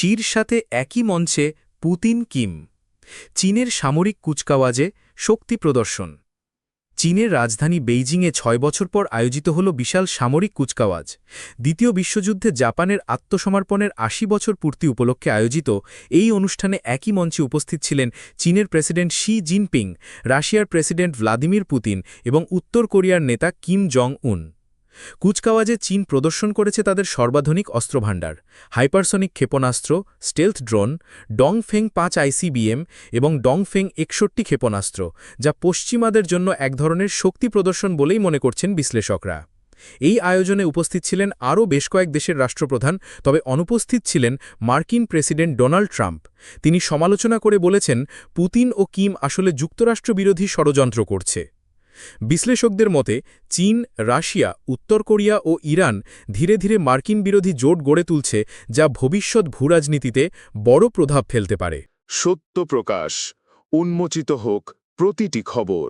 শির সাথে একই মঞ্চে পুতিন কিম, চীনের সামরিক কুচকাওয়াজে শক্তি প্রদর্শন। চীনের রাজধানী বেইজিংয়ে ছয় বছর পর আয়োজিত হল বিশাল সামরিক কুচকাওয়াজ। দ্বিতীয় বিশ্বযুদ্ধে জাপানের আত্মসমর্পণের আশি বছর পূর্তি উপলক্ষে আয়োজিত এই অনুষ্ঠানে একই মঞ্চে উপস্থিত ছিলেন চীনের প্রেসিডেন্ট শি জিনপিং, রাশিয়ার প্রেসিডেন্ট ভ্লাদিমির পুতিন এবং উত্তর কোরিয়ার নেতা কিম জং উন কুচকাওয়াজে চীন প্রদর্শন করেছে তাদের সর্বাধুনিক অস্ত্রভাণ্ডার, হাইপারসনিক ক্ষেপণাস্ত্র, স্টেলথ ড্রোন, ডংফেং পাঁচ আইসিবিএম এবং ডংফেং একষট্টি ক্ষেপণাস্ত্র, যা পশ্চিমাদের জন্য এক ধরনের শক্তি প্রদর্শন বলেই মনে করছেন বিশ্লেষকরা। এই আয়োজনে উপস্থিত ছিলেন আরও বেশ কয়েক দেশের রাষ্ট্রপ্রধান, তবে অনুপস্থিত ছিলেন মার্কিন প্রেসিডেন্ট ডোনাল্ড ট্রাম্প। তিনি সমালোচনা করে বলেছেন, পুতিন ও কিম আসলে যুক্তরাষ্ট্রবিরোধী ষড়যন্ত্র করছে। বিশ্লেষকদের মতে, চীন, রাশিয়া, উত্তর কোরিয়া ও ইরান ধীরে ধীরে মার্কিন বিরোধী জোট গড়ে তুলছে যা ভবিষ্যৎ ভূরাজনীতিতে বড় প্রভাব ফেলতে পারে। সত্য প্রকাশ, উন্মোচিত হোক প্রতিটি খবর।